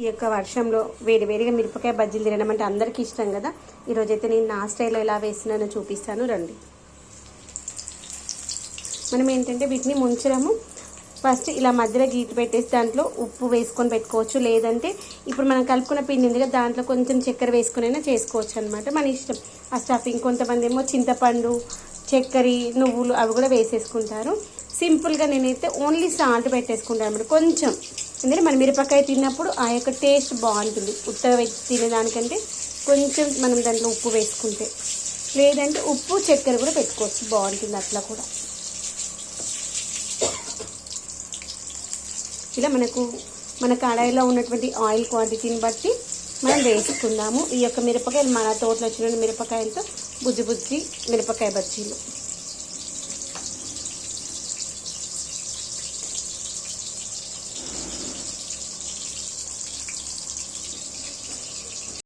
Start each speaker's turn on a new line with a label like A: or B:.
A: ఈ యొక్క వర్షంలో వేడి వేడిగా మిరపకాయ బజ్జీలు తినడం అంటే అందరికీ ఇష్టం కదా? ఈరోజైతే నేను నా స్టైల్లో ఎలా వేసినానో చూపిస్తాను రండి. మనం ఏంటంటే వీటిని ముంచడము. ఫస్ట్ ఇలా మధ్యలో గీట్ పెట్టేసి దాంట్లో ఉప్పు వేసుకొని పెట్టుకోవచ్చు. లేదంటే ఇప్పుడు మనం కలుపుకున్న పిండి ఉంది కదా దాంట్లో కొంచెం చక్కెర వేసుకునైనా చేసుకోవచ్చు అనమాట మన ఇష్టం. ఆ స్టఫింగ్ కొంతమంది ఏమో చింతపండు చక్కెర నువ్వులు అవి కూడా వేసేసుకుంటారు. సింపుల్గా నేనైతే ఓన్లీ సాల్ట్ పెట్టేసుకుంటాను అనమాట కొంచెం ఎందుకంటే మన మిరపకాయ తిన్నప్పుడు ఆ యొక్క టేస్ట్ బాగుంటుంది. ఉత్తగా తినేదానికంటే కొంచెం మనం దాంట్లో ఉప్పు వేసుకుంటే. లేదంటే ఉప్పు చక్కెర కూడా పెట్టుకోవచ్చు. బాగుంటుంది అట్లా కూడా. ఇలా మనకు మన కడాయిలో ఉన్నటువంటి ఆయిల్ క్వాంటిటీని బట్టి మనం వేసుకుందాము. ఈ యొక్క మిరపకాయలు మన తోటలో వచ్చిన మిరపకాయలతో బుజ్జి బుజ్జి మిరపకాయ బజ్జీలు.